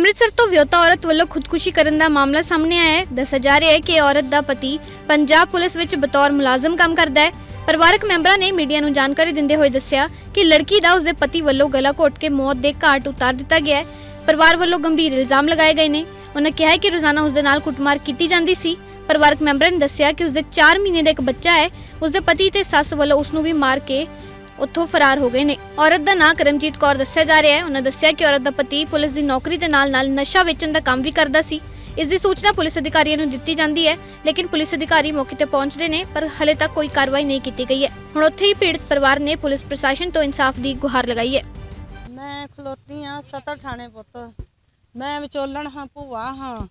ਅੰਮ੍ਰਿਤਸਰ ਤੋਂ ਵਿਆਹੁਤਾ ਔਰਤ ਵੱਲੋਂ ਖੁਦਕੁਸ਼ੀ ਕਰਨ ਦਾ ਮਾਮਲਾ ਸਾਹਮਣੇ ਆਇਆ ਹੈ। ਦੱਸਿਆ ਜਾ ਰਿਹਾ ਹੈ ਕਿ ਔਰਤ ਦਾ ਪਤੀ ਪੰਜਾਬ ਪੁਲਿਸ ਵਿੱਚ ਬਤੌਰ ਮੁਲਾਜ਼ਮ ਕੰਮ ਕਰਦਾ ਹੈ। ਪਰਿਵਾਰਕ ਮੈਂਬਰਾਂ ਨੇ ਮੀਡੀਆ ਨੂੰ ਜਾਣਕਾਰੀ ਦਿੰਦੇ ਹੋਏ ਦੱਸਿਆ ਕਿ ਲੜਕੀ ਦਾ ਉਸਦੇ ਪਤੀ ਵੱਲੋਂ ਗਲਾ ਘੋਟ ਕੇ ਮੌਤ ਦੇ ਘਾਟ ਉਤਾਰ ਦਿੱਤਾ ਗਿਆ ਹੈ। ਪਰਿਵਾਰ ਵੱਲੋਂ ਗੰਭੀਰ ਇਲਜ਼ਾਮ ਲਗਾਏ ਗਏ ਨੇ। ਉਹਨਾਂ ਕਿਹਾ ਹੈ ਕਿ ਰੋਜ਼ਾਨਾ ਉਸਦੇ ਨਾਲ ਕੁੱਟਮਾਰ ਕੀਤੀ ਜਾਂਦੀ ਸੀ। ਪਰਿਵਾਰਕ ਮੈਂਬਰਾਂ ਨੇ ਦੱਸਿਆ ਕਿ ਉਸਦੇ 4 ਮਹੀਨੇ ਦਾ ਇੱਕ ਬੱਚਾ ਹੈ। ਉਸਦੇ ਪਤੀ ਤੇ ਸੱਸ ਵੱਲੋਂ ਉਸ ਨੂੰ ਵੀ ਮਾਰ ਕੇ ਉੱਥੋਂ ਫਰਾਰ ਹੋ ਗਏ ਨੇ। ਔਰਤ ਦਾ ਨਾਂ ਕਰਮਜੀਤ ਕੌਰ ਦੱਸਿਆ ਜਾ ਰਿਹਾ ਹੈ। ਉਹਨਾਂ ਦੱਸਿਆ ਕਿ ਔਰਤ ਦਾ ਪਤੀ ਪੁਲਿਸ ਦੀ ਨੌਕਰੀ ਦੇ ਨਾਲ-ਨਾਲ ਨਸ਼ਾ ਵੇਚਣ ਦਾ ਕੰਮ ਵੀ ਕਰਦਾ ਸੀ। ਇਸ ਦੀ ਸੂਚਨਾ ਪੁਲਿਸ ਅਧਿਕਾਰੀਆਂ ਨੂੰ ਦਿੱਤੀ ਜਾਂਦੀ ਹੈ, ਲੇਕਿਨ ਪੁਲਿਸ ਅਧਿਕਾਰੀ ਮੌਕੇ ਤੇ ਪਹੁੰਚਦੇ ਨੇ, ਪਰ ਹਲੇ ਤੱਕ ਕੋਈ ਕਾਰਵਾਈ ਨਹੀਂ ਕੀਤੀ ਗਈ ਹੈ। ਹੁਣ ਉੱਥੇ ਹੀ ਪੀੜਤ ਪਰਿਵਾਰ ਨੇ ਪੁਲਿਸ ਪ੍ਰਸ਼ਾਸਨ ਤੋਂ ਇਨਸਾਫ ਦੀ ਗੁਹਾਰ ਲਗਾਈ ਹੈ। ਮੈਂ ਖਲੋਤੀ ਆ ਸਤਰ ਥਾਣੇ ਪੁੱਤ। ਮੈਂ ਵਿਚੋਲਣ ਹਾਂ, ਭੂਆ ਹਾਂ।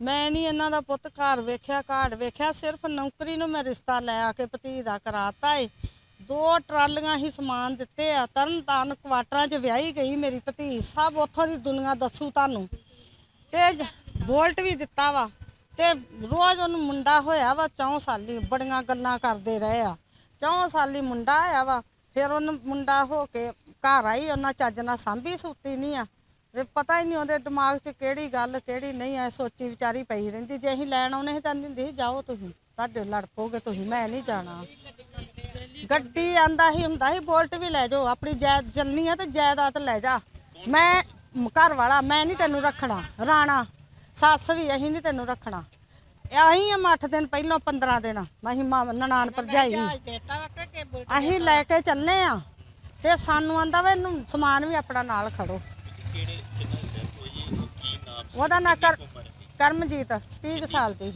ਮੈਂ ਨਹੀਂ ਇਹਨਾਂ ਦਾ ਪੁੱਤ ਘਰ ਵੇਖਿਆ ਘਾੜ ਵੇਖਿਆ, ਸਿਰਫ ਨੌਕਰੀ ਨੂੰ ਮੈਂ ਰਿਸ਼ਤਾ ਲੈ ਆ ਕੇ ਭਤੀ ਦਾ ਕਰਾਤਾ ਏ। ਦੋ ਟਰਾਲੀਆਂ ਹੀ ਸਮਾਨ ਦਿੱਤੇ ਆ। ਤਰਨ ਤਾਰਨ ਕੁਆਟਰਾਂ 'ਚ ਵਿਆਹੀ ਗਈ ਮੇਰੀ ਭਤੀ ਸਭ ਉੱਥੋਂ ਦੀ ਦੁਨੀਆ ਦੱਸੂ ਤੁਹਾਨੂੰ। ਤੇ ਬੋਲਟ ਵੀ ਦਿੱਤਾ ਵਾ। ਤੇ ਰੋਜ਼ ਉਹਨੂੰ ਮੁੰਡਾ ਹੋਇਆ ਵਾ 4 ਸਾਲੀ ਬੜੀਆਂ ਗੱਲਾਂ ਕਰਦੇ ਰਹੇ ਆ। ਚੌਂ ਸਾਲੀ ਮੁੰਡਾ ਆਇਆ ਵਾ। ਫਿਰ ਉਹਨੂੰ ਮੁੰਡਾ ਹੋ ਕੇ ਘਰ ਆਈ। ਉਹਨਾਂ ਚੱਜ ਨਾਲ ਸਾਂਭੀ ਸੁੱਤੀ ਨਹੀਂ ਆ। ਤੇ ਪਤਾ ਹੀ ਨਹੀਂ ਉਹਦੇ ਦਿਮਾਗ 'ਚ ਕਿਹੜੀ ਗੱਲ, ਕਿਹੜੀ ਨਹੀਂ। ਐ ਸੋਚੀ ਵਿਚਾਰੀ ਪਈ ਰਹਿੰਦੀ। ਜੇ ਅਸੀਂ ਲੈਣ ਆਉਣੇ ਸੀ ਤਾਂ ਦਿੰਦੀ ਸੀ, ਜਾਓ ਤੁਸੀਂ। ਤੁਹਾਡੇ ਲੜ ਪੋਗੇ ਤੁਸੀਂ। ਮੈਂ ਨਹੀਂ ਜਾਣਾ। ਗੱਡੀ ਆਂਦਾ ਹੀ ਹੁੰਦਾ ਸੀ ਬੋਲਟ ਵੀ ਲੈ ਜਾਓ ਆਪਣੀ ਜਾਇਦ ਚੱਲਣੀ ਆ ਤੇ ਜਾਇਦਾਦ ਲੈ ਜਾ। ਮੈਂ ਘਰ ਵਾਲਾ ਮੈਂ ਨਹੀਂ ਤੈਨੂੰ ਰੱਖਣਾ ਰਾਣਾ। ਸੱਸ ਵੀ ਅਸੀਂ ਨਹੀਂ ਤੈਨੂੰ ਰੱਖਣਾ। ਅਸੀਂ ਆ 8 ਦਿਨ ਪਹਿਲਾਂ 15 ਦਿਨ ਅਸੀਂ ਮਾਂ ਨਨਾਣ ਭਰਜਾਈ। ਅਸੀਂ ਲੈ ਕੇ ਚੱਲੇ ਆ ਤੇ ਸਾਨੂੰ ਆਂਦਾ ਵਾ ਇਹਨੂੰ ਸਮਾਨ ਵੀ ਆਪਣਾ ਨਾਲ ਖੜੋ। ਉਹਦਾ ਨਾਂ ਕਰ ਕਰਮਜੀਤ 30 ਕੁ ਸਾਲ ਦੀ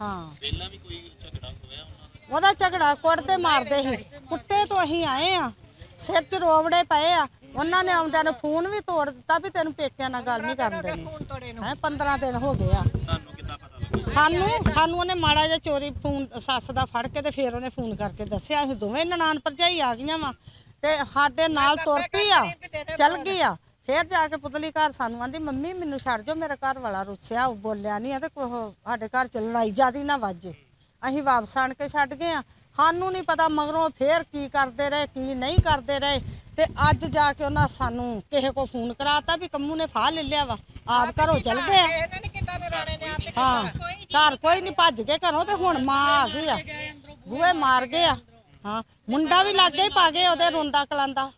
ਹਾਂ। ਪਹਿਲਾਂ ਵੀ ਕੋਈ ਝਗੜਾ ਹੋਇਆ ਉਹਨਾਂ ਉਹਦਾ ਝਗੜਾ ਕੁੱਟਦੇ ਮਾਰਦੇ ਸੀ। ਕੁੱਟੇ ਤੋਂ ਅਸੀਂ ਆਏ ਆ। ਸਿਰ 'ਚ ਰੋਵੜੇ ਪਏ ਆ। ਉਹਨਾਂ ਨੇ ਆਉਂਦਿਆਂ ਨੂੰ ਫੋਨ ਵੀ ਤੋੜ ਦਿੱਤਾ ਵੀ ਤੈਨੂੰ ਪੇਕਿਆਂ ਨਾਲ ਗੱਲ ਨਹੀਂ ਕਰਨ ਦੇਣੀ। ਹੈ 15 ਦਿਨ ਹੋ ਗਏ ਆ। ਸਾਨੂੰ ਸਾਨੂੰ ਉਹਨੇ ਮਾੜਾ ਜਿਹਾ ਚੋਰੀ ਫੋਨ, ਸੱਸ ਦਾ ਫੜ ਕੇ ਤੇ ਫਿਰ ਉਹਨੇ ਫੋਨ ਕਰਕੇ ਦੱਸਿਆ, ਅਸੀਂ ਦੋਵੇਂ ਨਨਾਣ ਭਰਜਾਈ ਆ ਗਈਆਂ ਵਾ। ਤੇ ਸਾਡੇ ਨਾਲ ਤੁਰ ਪਈ ਆ, ਚੱਲ ਗਈ ਆ। ਫਿਰ ਜਾ ਕੇ ਪੁਤਲੀ ਘਰ ਸਾਨੂੰ ਆਂਦੀ, ਮੰਮੀ, ਮੈਨੂੰ ਛੱਡ ਜਾਓ, ਮੇਰਾ ਘਰ ਵਾਲਾ ਰੁੱਸਿਆ, ਉਹ ਬੋਲਿਆ ਨਹੀਂ ਆ ਤੇ ਸਾਡੇ ਘਰ ਚ ਲੜਾਈ ਜਿਆਦੀ ਨਾ ਵੱਜੇ ਅਸੀਂ ਵਾਪਸ ਆਣ ਕੇ ਛੱਡ ਗਏ ਆ। ਸਾਨੂੰ ਨਹੀਂ ਪਤਾ ਮਗਰੋਂ ਫੇਰ ਕੀ ਕਰਦੇ ਰਹੇ ਕੀ ਨਹੀਂ ਕਰਦੇ ਰਹੇ। ਤੇ ਅੱਜ ਜਾ ਕੇ ਉਹਨਾਂ ਸਾਨੂੰ ਕਿਸੇ ਕੋ ਫੋਨ ਕਰਾਤਾ ਵੀ ਕੰਮੂ ਨੇ ਫਾਹ ਲੈ ਲਿਆ ਵਾ। ਆਪ ਘਰੋਂ ਚਲ ਗਏ ਆ। ਹਾਂ ਘਰ ਕੋਈ ਨਹੀਂ ਭੱਜ ਕੇ ਘਰੋਂ ਤੇ ਹੁਣ ਮਾਂ ਆ ਗਈ ਆ। ਬੂਹੇ ਮਾਰ ਗਏ ਆ। ਹਾਂ ਮੁੰਡਾ ਵੀ ਲੱਗੇ ਹੀ ਪਾ ਗਏ ਉਹਦੇ ਰੋਂਦਾ ਕਲਾਂਦਾ।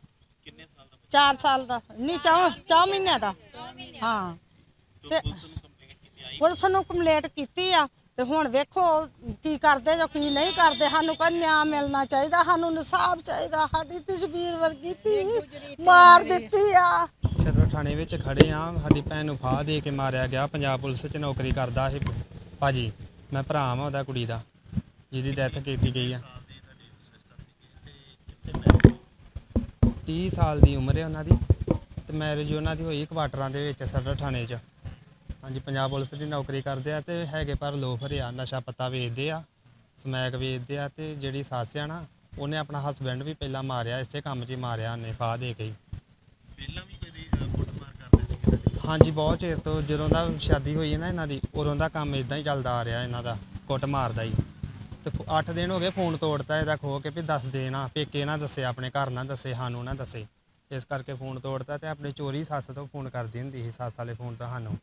ਕਿੰਨੇ ਸਾਲ 4 ਦਾ ਸਾਲ ਦਾ। ਨਹੀਂ ਚੌ ਚੌ ਮਹੀਨਿਆਂ ਦਾ। ਹਾਂ। ਤੇ ਨੂੰ ਪੁਲਿਸ ਨੂੰ ਕੰਪਲੇਂਟ ਕੀਤੀ ਆ। ਤੇ ਹੁਣ ਵੇਖੋ ਕੀ ਕਰਦੇ ਜੋ ਕੀ ਨਹੀਂ ਕਰਦੇ ਸਾਨੂੰ ਕੋਈ ਨਿਆਂ ਮਿਲਣਾ ਚਾਹੀਦਾ ਸਾਨੂੰ ਇਨਸਾਫ ਚਾਹੀਦਾ ਸਾਡੀ ਤਸਵੀਰ ਵਰਗੀ ਧੀ ਮਾਰ ਦਿੱਤੀ ਆ। ਸ਼ਦਰ ਥਾਣੇ ਵਿੱਚ ਖੜੇ ਆ ਸਾਡੀ ਭੈਣ ਨੂੰ ਫਾਹ ਦੇ ਕੇ ਮਾਰਿਆ ਗਿਆ ਪੰਜਾਬ ਪੁਲਿਸ 'ਚ ਨੌਕਰੀ ਕਰਦਾ ਸੀ। ਭਾਜੀ ਮੈਂ ਭਰਾ ਵਾਂ ਉਹਦਾ ਕੁੜੀ ਦਾ ਜਿਹਦੀ ਡੈਥ ਕੀਤੀ ਗਈ ਆ। 30 ਸਾਲ ਦੀ ਉਮਰ ਹੈ ਉਹਨਾਂ ਦੀ ਤੇ ਮੈਰਿਜ ਉਹਨਾਂ ਦੀ ਹੋਈ ਕੁਆਟਰਾਂ ਦੇ ਵਿੱਚ ਸ਼ਦਰ ਥਾਣੇ 'ਚ। ਹਾਂਜੀ ਪੰਜਾਬ ਪੁਲਿਸ ਦੀ ਨੌਕਰੀ ਕਰਦੇ ਆ ਤੇ ਹੈਗੇ ਪਰ ਲੋਫਰ ਆ ਨਸ਼ਾ ਪੱਤਾ ਵੇਚਦੇ ਆ ਸਮੈਕ ਵੇਚਦੇ ਆ ਤੇ ਜਿਹੜੀ ਸੱਸ ਆ ਨਾ ਉਹਨੇ ਆਪਣਾ ਹਸਬੈਂਡ ਵੀ ਪਹਿਲਾਂ ਮਾਰਿਆ ਇਸੇ ਕੰਮ 'ਚ ਹੀ ਮਾਰਿਆ ਉਹਨੇ ਫਾਹ ਦੇ ਕੇ ਹੀ। ਪਹਿਲਾਂ ਵੀ ਕਦੀ ਕੁੱਟਮਾਰ ਕਰਦੇ ਸੀ ਕਿਤੇ? ਤੇ ਹਾਂਜੀ ਬਹੁਤ ਚਿਰ ਤੋਂ ਜਦੋਂ ਦਾ ਸ਼ਾਦੀ ਹੋਈ ਹੈ ਨਾ ਇਹਨਾਂ ਦੀ ਉਦੋਂ ਦਾ ਕੰਮ ਇਦਾਂ ਹੀ ਚੱਲਦਾ ਆ ਰਿਹਾ ਇਹਨਾਂ ਦਾ ਕੁੱਟ ਮਾਰਦਾ ਹੀ। ਤੇ 8 ਦਿਨ ਹੋ ਗਏ ਫੋਨ ਤੋੜਤਾ ਇਹਦਾ ਖੋ ਕੇ ਵੀ ਦੱਸ ਦੇ ਨਾ ਪੇਕੇ ਨਾ ਦੱਸੇ ਆਪਣੇ ਘਰ ਨਾ ਦੱਸੇ ਸਾਨੂੰ ਨਾ ਦੱਸੇ। ਇਸ ਕਰਕੇ ਫੋਨ ਤੋੜਤਾ ਤੇ ਆਪਣੇ ਚੋਰੀ ਸੱਸ ਤੋਂ ਫੋਨ ਕਰਦੀ ਹੁੰਦੀ ਸੀ ਸੱਸ ਵਾਲੇ ਫੋਨ ਤੋਂ ਸਾਨੂੰ।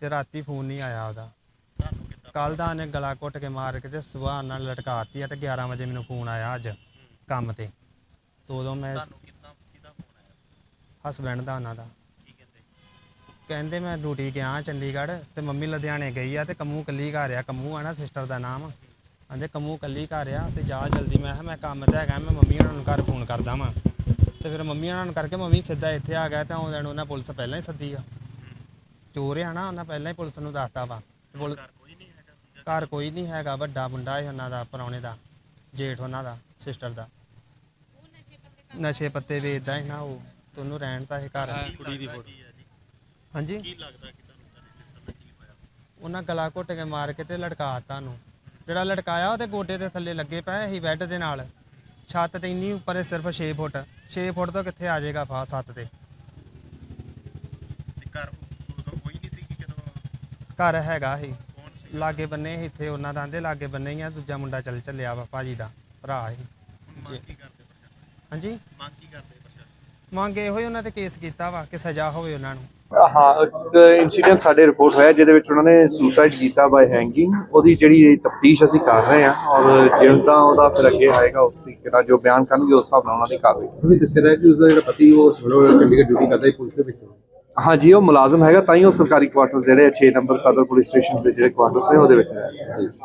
ਤੇ ਰਾਤੀ ਫੋਨ ਨਹੀਂ ਆਇਆ ਉਹਦਾ। ਤੁਹਾਨੂੰ ਕਿੱਦਾਂ ਕੱਲ ਦਾ ਉਹਨੇ ਗਲਾ ਘੁੱਟ ਕੇ ਮਾਰ ਕੇ ਤੇ ਸਵੇਰ ਨਾਲ ਲਟਕਾਤੀ ਆ ਤੇ 11 ਵਜੇ ਮੈਨੂੰ ਫੋਨ ਆਇਆ ਅੱਜ ਕੰਮ ਤੇ। ਤੇ ਉਦੋਂ ਮੈਂ ਤੁਹਾਨੂੰ ਕਿੱਦਾਂ ਕਿਹਦਾ ਫੋਨ ਆਇਆ? ਹਸਬੈਂਡ ਦਾ ਉਹਨਾਂ ਦਾ। ਕੀ ਕਹਿੰਦੇ? ਕਹਿੰਦੇ ਮੈਂ ਡਿਊਟੀ ਗਿਆ ਚੰਡੀਗੜ੍ਹ ਤੇ ਮੰਮੀ ਲੁਧਿਆਣੇ ਗਈ ਆ ਤੇ ਕੰਮੂ ਕੱਲੀ ਘਰ ਆ। ਕੰਮੂ ਆ ਨਾ ਸਿਸਟਰ ਦਾ ਨਾਮ। ਕਹਿੰਦੇ ਕੰਮੂ ਕੱਲੀ ਘਰ ਆ ਤੇ ਜਾ ਜਲਦੀ। ਮੈਂ ਕਿਹਾ ਮੈਂ ਕੰਮ ਤੇ ਹੈਗਾ ਮੈਂ ਮੰਮੀ ਉਹਨਾਂ ਨੂੰ ਘਰ ਫੋਨ ਕਰਦਾ ਵਾਂ। ਤੇ ਫਿਰ ਮੰਮੀ ਉਹਨਾਂ ਨੂੰ ਕਰਕੇ ਮੰਮੀ ਸਿੱਧਾ ਇੱਥੇ ਆ ਗਿਆ ਤੇ ਆਉਂਦਿਆਂ ਨੂੰ ਉਹਨਾਂ ਪੁਲਿਸ ਪਹਿਲਾਂ ਹੀ ਸੱਦੀ ਆ। ਚੋਰ ਆ ਨਾ ਉਹਨਾਂ ਪਹਿਲਾਂ ਹੀ ਪੁਲਿਸ ਨੂੰ ਦੱਸਤਾ ਵਾ। ਤੇ ਪੁਲਿਸ ਘਰ ਕੋਈ ਨਹੀਂ ਹੈਗਾ ਸੀਗਾ। ਘਰ ਕੋਈ ਨਹੀਂ ਹੈਗਾ ਵੱਡਾ ਮੁੰਡਾ ਹੈ ਉਹਨਾਂ ਦਾ ਪਰੌਣੇ ਦਾ ਜੇਠ ਉਹਨਾਂ ਦਾ ਸਿਸਟਰ ਦਾ। ਨਸ਼ੇ ਪੱਤੇ ਵੇਚਦਾ ਹੈ ਨਾ ਉਹ ਤੇ ਉਹਨੂੰ ਰਹਿਣ ਤਾਂ ਇਹ ਘਰ। ਕੁੜੀ ਦੀ ਫੋਟੋ? ਹਾਂਜੀ? ਕੀ ਲੱਗਦਾ ਕਿ ਤੁਹਾਨੂੰ ਤੁਹਾਡੇ ਸਿਸਟਰ ਨਾਲ ਕੀ ਹੋਇਆ? ਉਹਨਾਂ ਗਲਾ ਘੁੱਟ ਕੇ ਮਾਰ ਕੇ ਤੇ ਲਟਕਾਤਾ ਨੂੰ ਜਿਹੜਾ ਲਟਕਾਇਆ ਉਹਦੇ ਗੋਡੇ ਦੇ ਥੱਲੇ ਲੱਗੇ ਪਏ ਸੀ ਬੈੱਡ ਦੇ ਨਾਲ। ਛੱਤ ਤੇ ਇੰਨੀ ਉੱਪਰ ਹੈ ਸਿਰਫ 6 ਫੁੱਟ। 6 ਫੁੱਟ ਤੋਂ ਕਿੱਥੇ ਆ ਜਾਏਗਾ ਫਾ ਸੱਤ ਤੇ? ਤੇ ਘਰ ਉਦੋਂ ਕੋਈ ਨਹੀਂ ਸੀ ਕਿ ਜਦੋਂ ਘਰ ਹੈਗਾ ਸੀ। ਲਾਗੇ ਬੰਨੇ ਸੀ ਇੱਥੇ ਉਹਨਾਂ ਦਾ ਆਂਦੇ ਲਾਗੇ ਬੰਨੇ ਹੀ ਆ ਦੂਜਾ ਮੁੰਡਾ ਚੱਲ ਚੱਲਿਆ ਵਾ ਭਾਜੀ ਦਾ ਭਰਾ ਹੀ ਹੁਣ ਮੰਗ ਕੀ ਕਰਦੇ ਪ੍ਰਸ਼ਾਸਨ? ਹਾਂਜੀ? ਮੰਗ ਕੀ ਕਰਦੇ ਪ੍ਰਸ਼ਾਸਨ? ਮੰਗ ਇਹੋ ਹੀ ਉਹਨਾਂ ਤੇ ਕੇਸ ਕੀਤਾ ਵਾ ਕਿ ਸਜ਼ਾ ਹੋਵੇ ਉਹਨਾਂ ਨੂੰ। ਹਾਂ ਇੱਕ ਇਨਸੀਡੈਂਟ ਸਾਡੇ ਰਿਪੋਰਟ ਹੋਇਆ ਜਿਹਦੇ ਵਿੱਚ ਉਹਨਾਂ ਨੇ ਸੁਸਾਈਡ ਕੀਤਾ ਬਾਈ ਹੈਂਗਿੰਗ ਉਹਦੀ ਜਿਹੜੀ ਤਫਤੀਸ਼ ਅਸੀਂ ਕਰ ਰਹੇ ਹਾਂ ਔਰ ਜਿੱਦਾਂ ਉਹਦਾ ਫਿਰ ਅੱਗੇ ਆਏਗਾ ਉਸ ਤਰੀਕੇ ਨਾਲ ਜੋ ਬਿਆਨ ਕਰਨਗੇ ਉਸ ਹਿਸਾਬ ਨਾਲ ਉਹਨਾਂ ਦੀ ਕਾਰਵਾਈ। ਉਹਨੇ ਦੱਸਿਆ ਰਿਹਾ ਕਿ ਉਸਦਾ ਜਿਹੜਾ ਪਤੀ ਉਹ ਸਿਵਲ ਚੰਡੀਗੜ੍ਹ ਡਿਊਟੀ ਕਰਦਾ ਹੈ ਪੁਲਿਸ ਦੇ ਵਿੱਚ। ਹਾਂਜੀ, ਉਹ ਮੁਲਾਜ਼ਮ ਹੈਗਾ, ਤਾਂ ਹੀ ਉਹ ਸਰਕਾਰੀ ਕੁਆਟਰਸ ਜਿਹੜੇ 6 ਨੰਬਰ ਸਦਰ ਪੁਲਿਸ ਸਟੇਸ਼ਨ ਦੇ ਜਿਹੜੇ ਕੁਆਟਰਸ ਨੇ, ਉਹਦੇ ਵਿੱਚ ਰਹਿ ਰਿਹਾ